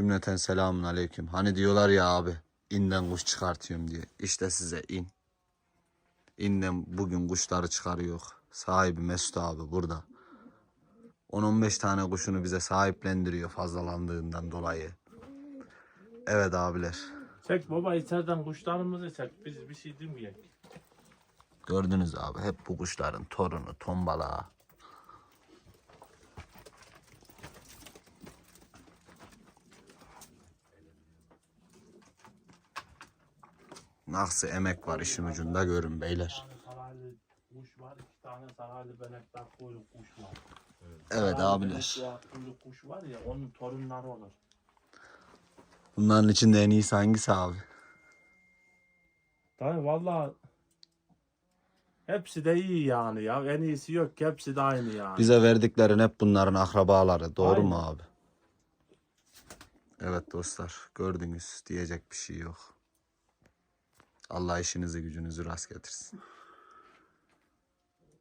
Cümleten selamun aleyküm. Hani diyorlar ya abi inden kuş çıkartıyorum diye. İşte size in. İnden bugün kuşları çıkarıyor. Sahibi Mesut abi burada. 10-15 tane kuşunu bize sahiplendiriyor fazlalandığından dolayı. Evet abiler. Çek baba içeriden kuşlarımızı çek. Biz bir şey demeyek. Gördünüz abi hep bu kuşların torunu tombala. Nasıl emek var işin ucunda görün beyler. Kuş var. iki tane saraylı benekler kuyruk kuş var. Evet Saraylı abiler. kuyruk kuş var ya onun torunları olur. Bunların içinde en iyisi hangisi abi? Dayı valla hepsi de iyi yani ya. En iyisi yok ki hepsi de aynı yani. Bize verdiklerin hep bunların akrabaları. Doğru mu Aynen. abi? Evet dostlar gördünüz diyecek bir şey yok. Allah işinizi gücünüzü rast getirsin.